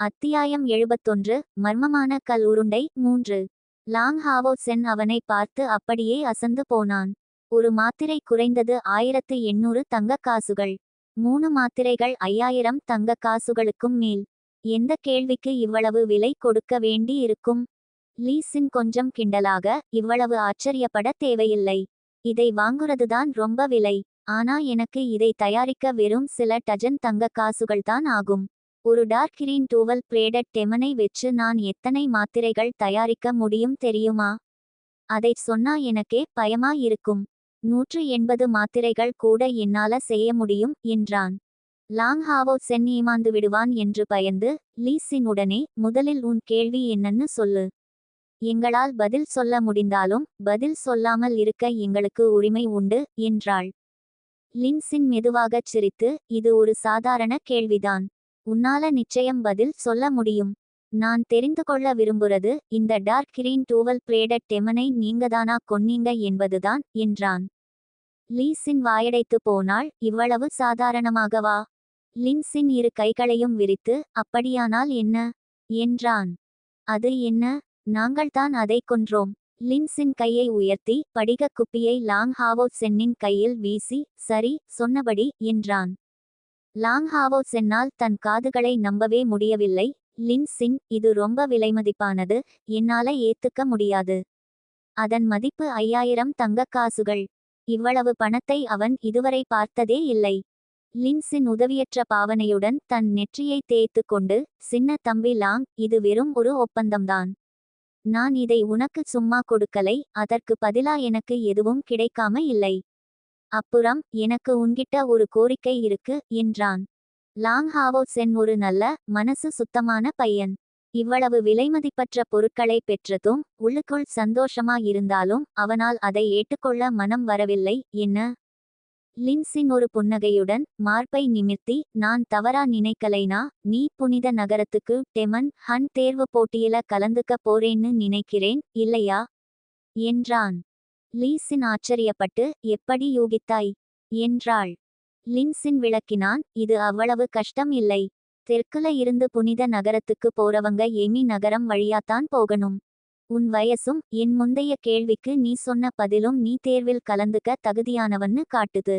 அத்தியாயம் எழுபத்தொன்று மர்மமான கல் உருண்டை மூன்று. லாங் ஹாவோ சென் அவனை பார்த்து அப்படியே அசந்து போனான். ஒரு மாத்திரை குறைந்தது ஆயிரத்து எண்ணூறு தங்கக் காசுகள். மூணு மாத்திரைகள் ஐயாயிரம் தங்கக் காசுகளுக்கும் மேல். எந்த கேள்விக்கு இவ்வளவு விலை கொடுக்க வேண்டி இருக்கும்? லீஸின் கொஞ்சம் கிண்டலாக இவ்வளவு ஆச்சரியப்பட தேவையில்லை. இதை வாங்குறதுதான் ரொம்ப விலை. ஆனா எனக்கு இதை தயாரிக்க வெறும் சில டஜன் தங்கக் காசுகள்தான் ஆகும். ஒரு டார்க் கிரீன் டூவல் பிளேடட் டெமனை வெச்சு நான் எத்தனை மாத்திரைகள் தயாரிக்க முடியும் தெரியுமா? அதைச் சொன்னா எனக்கே பயமா இருக்கும் நூற்று எண்பது மாத்திரைகள் கூட என்னால செய்ய முடியும் என்றான். லாங் ஹாவோ சென் ஏமாந்து விடுவான் என்று பயந்து லீஸின் உடனே முதலில் உன் கேள்வி என்னன்னு சொல்லு. எங்களால் பதில் சொல்ல முடிந்தாலும் பதில் சொல்லாமல் இருக்க எங்களுக்கு உரிமை உண்டு என்றாள். லின்சின் மெதுவாகச் சிரித்து இது ஒரு சாதாரண கேள்விதான். உன்னால நிச்சயம் பதில் சொல்ல முடியும். நான் தெரிந்து கொள்ள விரும்புறது இந்த டார்க் கிரீன் டூவல் பிளேடட் டெமனை நீங்கதானா கொன்னீங்க என்பதுதான் என்றான். லீஸின் வாயடைத்து போனால் இவ்வளவு சாதாரணமாகவா லின்ஸின் இரு கைகளையும் விரித்து அப்படியானால் என்ன? என்றான். அது என்ன? நாங்கள்தான் அதை கொன்றோம். லின்ஸின் கையை உயர்த்தி படிகக் குப்பியை லாங் ஹாவோ சென்னின் கையில் வீசி சரி சொன்னபடி என்றான். லாங் ஹாவோ சென்னால் தன் காதுகளை நம்பவே முடியவில்லை. லின்சின் இது ரொம்ப விலைமதிப்பானது. என்னால ஏத்துக்க முடியாது. அதன் மதிப்பு ஐயாயிரம் தங்கக் காசுகள். இவ்வளவு பணத்தை அவன் இதுவரை பார்த்ததே இல்லை. லின்சின் உதவியற்ற பாவனையுடன் தன் நெற்றியை தேய்த்து கொண்டு சின்ன தம்பி லாங் இது வெறும் ஒரு ஒப்பந்தம்தான். நான் இதை உனக்கு சும்மா கொடுக்கலை. அதற்கு பதிலா எனக்கு எதுவும் கிடைக்காம இல்லை. அப்புறம் எனக்கு உன்கிட்ட ஒரு கோரிக்கை இருக்கு என்றான். லாங் ஹாவோ சென் ஒரு நல்ல மனசு சுத்தமான பையன். இவ்வளவு விலைமதிப்பற்ற பொருட்களை பெற்றதும் உள்ளுக்குள் சந்தோஷமா இருந்தாலும் அவனால் அதை ஏற்றுக்கொள்ள மனம் வரவில்லை என்ன? லின்சின் ஒரு புன்னகையுடன் மார்பை நிமிர்த்தி நான் தவறா நினைக்கலைனா நீ புனித நகரத்துக்கு டெமன் ஹன் தேர்வு போட்டியில கலந்துக்க போறேன்னு நினைக்கிறேன் இல்லையா? என்றான். லீசின் ஆச்சரியப்பட்டு எப்படி யூகித்தாய்? என்றாள். லின்சின் விளக்கினான் இது அவ்வளவு கஷ்டம் இல்லை. தெற்குல இருந்து புனித நகரத்துக்கு போறவங்க எமி நகரம் வழியாத்தான் போகணும். உன் வயசும் என் முந்தைய கேள்விக்கு நீ சொன்ன பதிலும் நீ தேர்வில் கலந்துக்க தகுதியானவன்னு காட்டுது.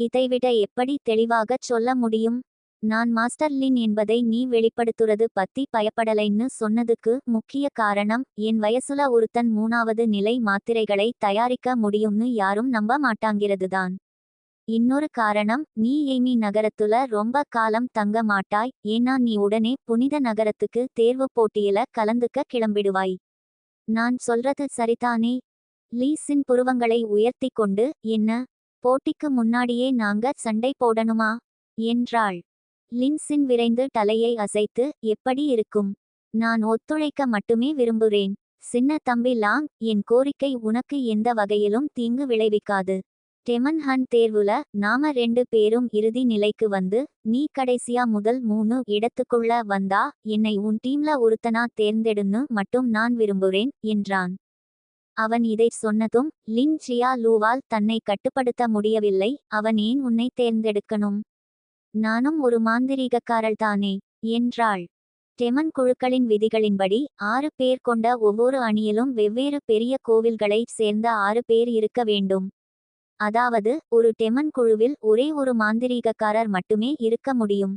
இதைவிட எப்படி தெளிவாகச் சொல்ல முடியும்? நான் மாஸ்டர் லின் என்பதை நீ வெளிப்படுத்துறது பத்தி பயப்படலைன்னு சொன்னதுக்கு முக்கிய காரணம் என் வயசுல ஒருத்தன் மூணாவது நிலை மாத்திரைகளை தயாரிக்க முடியும்னு யாரும் நம்ப மாட்டாங்கிறதுதான். இன்னொரு காரணம் நீ எய்மி நகரத்துல ரொம்ப காலம் தங்க மாட்டாய் ஏன்னா நீ உடனே புனித நகரத்துக்கு தேர்வு போட்டியில கலந்துக்க கிளம்பிடுவாய். நான் சொல்றது சரிதானே? லீஸின் புருவங்களை உயர்த்தி கொண்டு என்ன? போட்டிக்கு முன்னாடியே நாங்க சண்டை போடணுமா? என்றாள். லின்சின் விரைந்து தலையை அசைத்து எப்படி இருக்கும்? நான் ஒத்துழைக்க மட்டுமே விரும்புகிறேன். சின்ன தம்பி லாங் என் கோரிக்கை உனக்கு எந்த வகையிலும் தீங்கு விளைவிக்காது. டெமன் ஹன் தேர்வுல நாம ரெண்டு பேரும் இறுதி நிலைக்கு வந்து நீ கடைசியா முதல் மூணு இடத்துக்குள்ள வந்தா என்னை உன் டீம்ல ஒருத்தனா தேர்ந்தெடுன்னு மட்டும் நான் விரும்புறேன் என்றான். அவன் இதைச் சொன்னதும் லின் ஜியா லூவால் தன்னை கட்டுப்படுத்த முடியவில்லை. அவன் ஏன் உன்னை தேர்ந்தெடுக்கணும்? நானும் ஒரு மாந்திரீகக்காரள்தானே என்றாள். டெமன் குழுக்களின் விதிகளின்படி ஆறு பேர் கொண்ட ஒவ்வொரு அணியிலும் வெவ்வேறு பெரிய கோவில்களைச் சேர்ந்த ஆறு பேர் இருக்க வேண்டும். அதாவது ஒரு டெமன் குழுவில் ஒரே ஒரு மாந்திரீகக்காரர் மட்டுமே இருக்க முடியும்.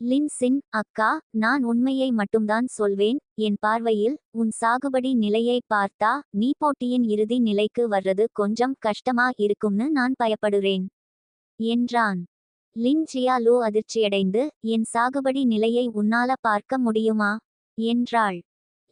லின்சின் அக்கா நான் உண்மையை மட்டும்தான் சொல்வேன் என் பார்வையில் உன் சாகுபடி நிலையை பார்த்தா நீ போட்டியின் இறுதி நிலைக்கு வர்றது கொஞ்சம் கஷ்டமா இருக்கும்னு நான் பயப்படுறேன் என்றான். லின் ஜியாலோ அதிர்ச்சியடைந்து என் சாகுபடி நிலையை உன்னால பார்க்க முடியுமா? என்றாள்.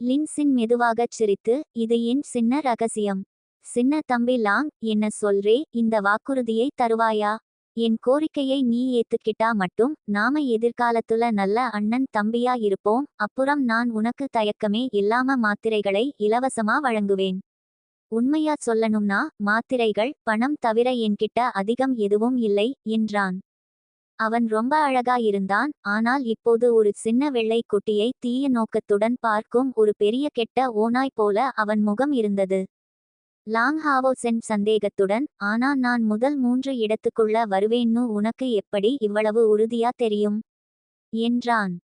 லின்சின் மெதுவாகச் சிரித்து இது என் சின்ன ரகசியம். சின்ன தம்பி லாங் என்ன சொல்றே இந்த வாக்குறுதியை தருவாயா? என் கோரிக்கையை நீ ஏத்துக்கிட்டா மட்டும் நாம எதிர்காலத்துல நல்ல அண்ணன் தம்பியா இருப்போம் அப்புறம் நான் உனக்கு தயக்கமே இல்லாம மாத்திரைகளை இலவசமா வழங்குவேன். உண்மையா சொல்லணும்னா மாத்திரைகள் பணம் தவிர என்கிட்ட அதிகம் எதுவும் இல்லை என்றான். அவன் ரொம்ப அழகா இருந்தான் ஆனால் இப்போது ஒரு சின்ன வெள்ளை குட்டியை தீய நோக்கத்துடன் பார்க்கும் ஒரு பெரிய கெட்ட ஓனாய் போல அவன் முகம் இருந்தது. லாங் ஹாவோ சென் சந்தேகத்துடன் ஆனா நான் முதல் மூன்று இடத்துக்குள்ள வருவேன்னு உனக்கு எப்படி இவ்வளவு உறுதியா தெரியும்? என்றான்.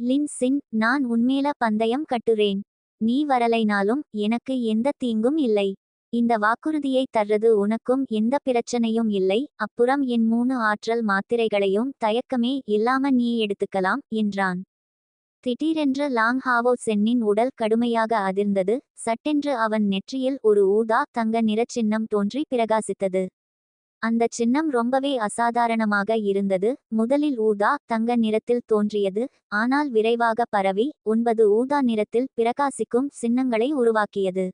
லின் சின் நான் உன்மேல பந்தயம் கட்டுறேன். நீ வரலைனாலும் எனக்கு எந்த தீங்கும் இல்லை. இந்த வாக்குறுதியை தர்றது உனக்கும் எந்த பிரச்சனையும் இல்லை அப்புறம் என் மூணு ஆற்றல் மாத்திரைகளையும் தயக்கமே இல்லாம நீ எடுத்துக்கலாம் என்றான். திடீரென்று லாங் ஹாவோ சென்னின் உடல் கடுமையாக அதிர்ந்தது சட்டென்று அவன் நெற்றியில் ஒரு ஊதா தங்க நிறச்சின்னம் தோன்றி பிரகாசித்தது. அந்த சின்னம் ரொம்பவே அசாதாரணமாக இருந்தது முதலில் ஊதா தங்க நிறத்தில் தோன்றியது ஆனால் விரைவாக பரவி ஒன்பது ஊதா நிறத்தில் பிரகாசிக்கும் சின்னங்களை உருவாக்கியது.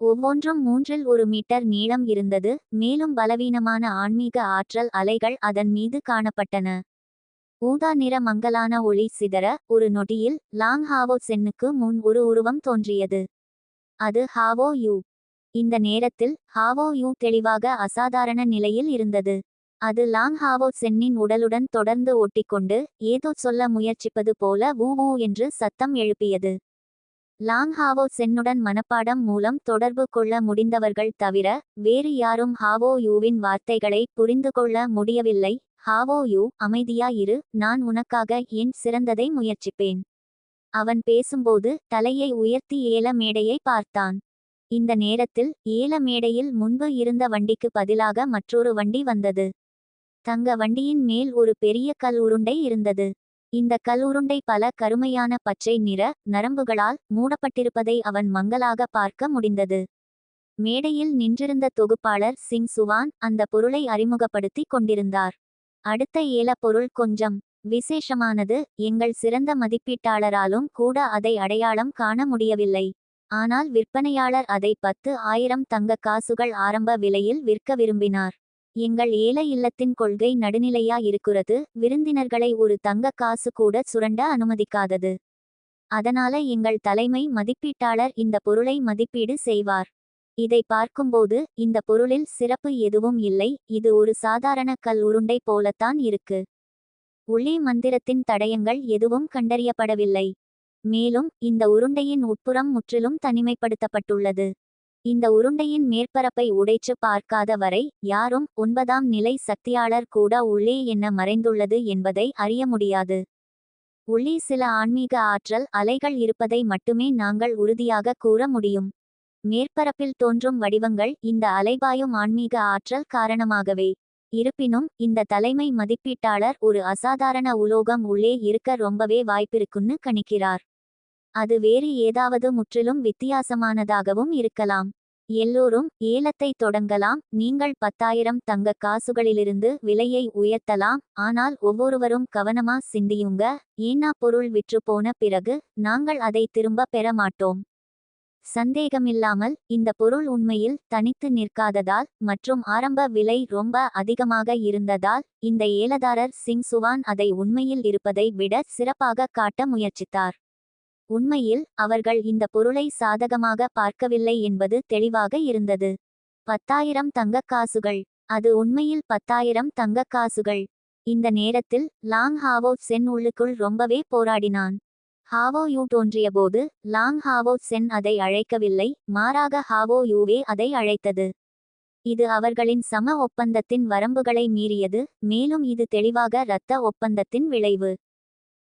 ஒவ்வொன்றும் மூன்றில் ஒரு மீட்டர் நீளம் இருந்தது மேலும் பலவீனமான ஆன்மீக ஆற்றல் அலைகள் அதன் மீது காணப்பட்டன. ஊதா நிற மங்கலான ஒளி சிதற ஒரு நொடியில் லாங் ஹாவோ சென்னுக்கு முன் ஒரு உருவம் தோன்றியது. அது ஹாவோ யூ. இந்த நேரத்தில் ஹாவோ யூ தெளிவாக அசாதாரண நிலையில் இருந்தது. அது லாங் ஹாவோ சென்னின் உடலுடன் தொடர்ந்து ஒட்டிக்கொண்டு ஏதோ சொல்ல முயற்சிப்பது போல ஊ ஊ என்று சத்தம் எழுப்பியது. லாங் ஹாவோ சென்னுடன் மனப்பாடம் மூலம் தொடர்பு கொள்ள முடிந்தவர்கள் தவிர வேறு யாரும் ஹாவோ யூவின் வார்த்தைகளை புரிந்து கொள்ள முடியவில்லை. ஹாவோ யூ அமைதியாயிரு நான் உனக்காக என் சிறந்ததை முயற்சிப்பேன்? அவன் பேசும்போது தலையை உயர்த்தி ஏல மேடையை பார்த்தான். இந்த நேரத்தில் ஏல மேடையில் முன்பு இருந்த வண்டிக்கு பதிலாக மற்றொரு வண்டி வந்தது. தங்க வண்டியின் மேல் ஒரு பெரிய கல் உருண்டை இருந்தது. இந்த கல் உருண்டை பல கருமையான பச்சை நிற நரம்புகளால் மூடப்பட்டிருப்பதை அவன் மங்கலாக பார்க்க முடிந்தது. மேடையில் நின்றிருந்த தொகுப்பாளர் சிங் சுவான் அந்த பொருளை அறிமுகப்படுத்தி கொண்டிருந்தார். அடுத்த ஏல பொருள் கொஞ்சம் விசேஷமானது. எங்கள் சிறந்த மதிப்பீட்டாளராலும் கூட அதை அடையாளம் காண முடியவில்லை. ஆனால் விற்பனையாளர் அதை பத்து ஆயிரம் தங்க காசுகள் ஆரம்ப விலையில் விற்க விரும்பினார். எங்கள் ஏல இல்லத்தின் கொள்கை நடுநிலையா இருக்கிறது விருந்தினர்களை ஒரு தங்க காசு கூட சுரண்ட அனுமதிக்காதது. அதனால எங்கள் தலைமை மதிப்பீட்டாளர் இந்த பொருளை மதிப்பீடு செய்வார். இதை பார்க்கும்போது இந்த பொருளில் சிறப்பு எதுவும் இல்லை இது ஒரு சாதாரண கல் உருண்டை போலத்தான் இருக்கு. உள்ளே மந்திரத்தின் தடயங்கள் எதுவும் கண்டறியப்படவில்லை. மேலும் இந்த உருண்டையின் உட்புறம் முற்றிலும் தனிமைப்படுத்தப்பட்டுள்ளது. இந்த உருண்டையின் மேற்பரப்பை உடைச்சு பார்க்காத வரை யாரும் ஒன்பதாம் நிலை சக்தியாளர் கூட உள்ளே என்ன மறைந்துள்ளது என்பதை அறிய முடியாது. உள்ளே சில ஆன்மீக ஆற்றல் அலைகள் இருப்பதை மட்டுமே நாங்கள் உறுதியாக கூற முடியும். மேற்பரப்பில் தோன்றும் வடிவங்கள் இந்த அலைபாயும் ஆன்மீக ஆற்றல் காரணமாகவே. இருப்பினும் இந்த தலைமை மதிப்பீட்டாளர் ஒரு அசாதாரண உலோகம் உள்ளே இருக்க ரொம்பவே வாய்ப்பிருக்குன்னு கணிக்கிறார். அது வேறு ஏதாவது முற்றிலும் வித்தியாசமானதாகவும் இருக்கலாம். எல்லோரும் ஏலத்தை தொடங்கலாம். நீங்கள் பத்தாயிரம் தங்க காசுகளிலிருந்து விலையை உயர்த்தலாம். ஆனால் ஒவ்வொருவரும் கவனமா சிந்தியுங்க. ஏன்னா பொருள் விற்று போன பிறகு நாங்கள் அதை திரும்ப பெற மாட்டோம். சந்தேகமில்லாமல் இந்த பொருள் உண்மையில் தனித்து நிற்காததால் மற்றும் ஆரம்ப விலை ரொம்ப அதிகமாக இருந்ததால் இந்த ஏலதாரர் சிங் சுவான் அதை உண்மையில் இருப்பதை விட சிறப்பாக காட்ட முயற்சித்தார். உண்மையில் அவர்கள் இந்த பொருளை சாதகமாக பார்க்கவில்லை என்பது தெளிவாக இருந்தது. பத்தாயிரம் தங்கக் காசுகள் அது உண்மையில் பத்தாயிரம் தங்கக் காசுகள் இந்த நேரத்தில் லாங் ஹாவோ சென் உள்ளுக்குள் ரொம்பவே போராடினான். ஹாவோ யூ தோன்றியபோது லாங் ஹாவோ சென் அதை அழைக்கவில்லை மாறாக ஹாவோ யூவே அதை அழைத்தது. இது அவர்களின் சம ஒப்பந்தத்தின் வரம்புகளை மீறியது மேலும் இது தெளிவாக இரத்த ஒப்பந்தத்தின் விளைவு.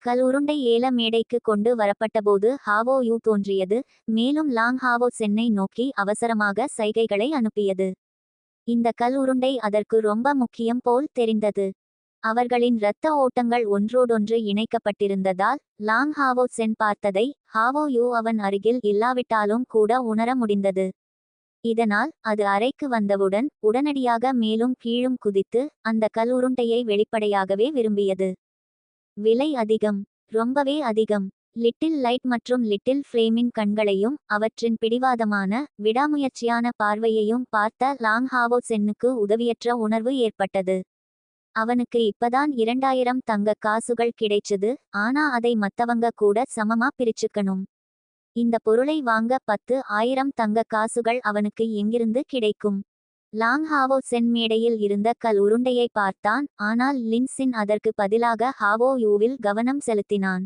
கல் உருண்டை ஏல மேடைக்கு கொண்டு வரப்பட்டபோது ஹாவோ யூ தோன்றியது. மேலும் லாங் ஹாவோ சென்னை நோக்கி அவசரமாக சைகைகளை அனுப்பியது. இந்த கல் உருண்டை அதற்கு ரொம்ப முக்கியம் போல் தெரிந்தது. அவர்களின் இரத்த ஓட்டங்கள் ஒன்றோடொன்று இணைக்கப்பட்டிருந்ததால் லாங் ஹாவோ சென் பார்த்ததை ஹாவோ யூ அவன் அருகில் இல்லாவிட்டாலும் கூட உணர முடிந்தது. இதனால் அது அறைக்கு வந்தவுடன் உடனடியாக மேலும் கீழும் குதித்து அந்த கல் உருண்டையை வெளிப்படையாகவே விரும்பியது. விலை அதிகம் ரொம்பவே அதிகம். லிட்டில் லைட் மற்றும் லிட்டில் ஃப்ரேமின் கண்களையும் அவற்றின் பிடிவாதமான விடாமுயற்சியான பார்வையையும் பார்த்த லாங் ஹாவோ சென்னுக்கு உதவியற்ற உணர்வு ஏற்பட்டது. அவனுக்கு இப்பதான் இரண்டாயிரம் தங்க காசுகள் கிடைச்சது ஆனா அதை மத்தவங்க கூட சமமா பிரிச்சுக்கணும். இந்த பொருளை வாங்க பத்து ஆயிரம் தங்க காசுகள் அவனுக்கு எங்கிருந்து கிடைக்கும்? லாங் ஹாவோ சென் மேடையில் இருந்த கல் உருண்டையை பார்த்தான். ஆனால் லின்சின் அதற்கு பதிலாக ஹாவோ யூவில் கவனம் செலுத்தினான்.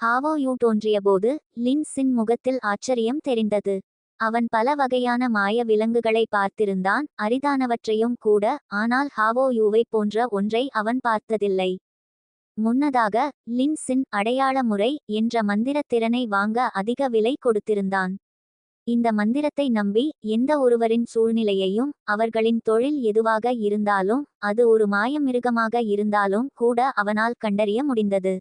ஹாவோ யூ தோன்றியபோது லின்சின் முகத்தில் ஆச்சரியம் தெரிந்தது. அவன் பல வகையான மாய விலங்குகளை பார்த்திருந்தான். அரிதானவற்றையும் கூட ஆனால் ஹாவோ யூவை போன்ற ஒன்றை அவன் பார்த்ததில்லை. முன்னதாக லின்சின் அடையாள முறை என்ற மந்திரத் திறனை வாங்க அதிக விலை கொடுத்திருந்தான். இந்த மந்திரத்தை நம்பி எந்த ஒருவரின் சூழ்நிலையையும் அவர்களின் தொழில் எதுவாக இருந்தாலும் அது ஒரு மாயமிருகமாக இருந்தாலும் கூட அவனால் கண்டறிய முடிந்தது.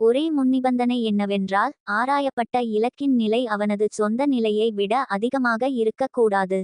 ஒரே முன்னிபந்தனை என்னவென்றால் ஆராயப்பட்ட இலக்கின் நிலை அவனது சொந்த நிலையை விட அதிகமாக இருக்கக்கூடாது.